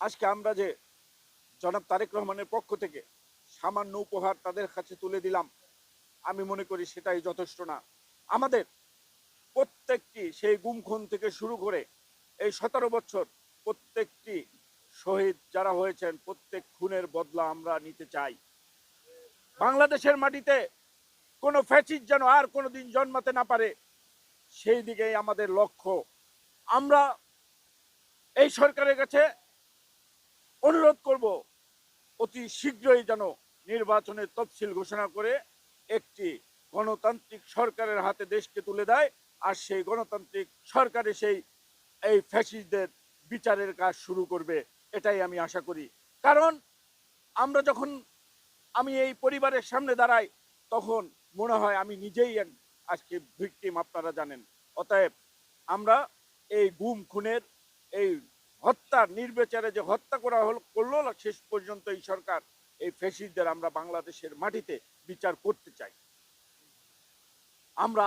আজকে আমরা যে জনাব তারেক রহমানের পক্ষ থেকে সামান্য উপহার তাদের কাছে তুলে দিলাম, আমি মনে করি সেটাই যথেষ্ট না। আমাদের প্রত্যেকটি সেই গুমখুন থেকে শুরু করে এই সতেরো বছর প্রত্যেকটি শহীদ যারা হয়েছেন, প্রত্যেক খুনের বদলা আমরা নিতে চাই। বাংলাদেশের মাটিতে কোনো ফ্যাসিস যেন আর কোনো দিন জন্মাতে না পারে, সেই দিকেই আমাদের লক্ষ্য। আমরা এই সরকারের কাছে অনুরোধ করব, অতি শীঘ্রই যেন নির্বাচনের তফসিল ঘোষণা করে একটি গণতান্ত্রিক সরকারের হাতে দেশকে তুলে দেয়, আর সেই গণতান্ত্রিক সরকারে সেই, এই ফ্যাসিস্টদের বিচারের কাজ শুরু করবে, এটাই আমি আশা করি। কারণ আমরা যখন আমি এই পরিবারের সামনে দাঁড়াই, তখন মনে হয় আমি নিজেই আজকে ভিকটিম, আপনারা জানেন। অতএব আমরা এই গুম, খুনের এই হত্যার নির্বিচারে যে হত্যা করা হল, করল শেষ পর্যন্ত এই সরকার, এই ফেসিসদের আমরা বাংলাদেশের মাটিতে বিচার করতে চাই। আমরা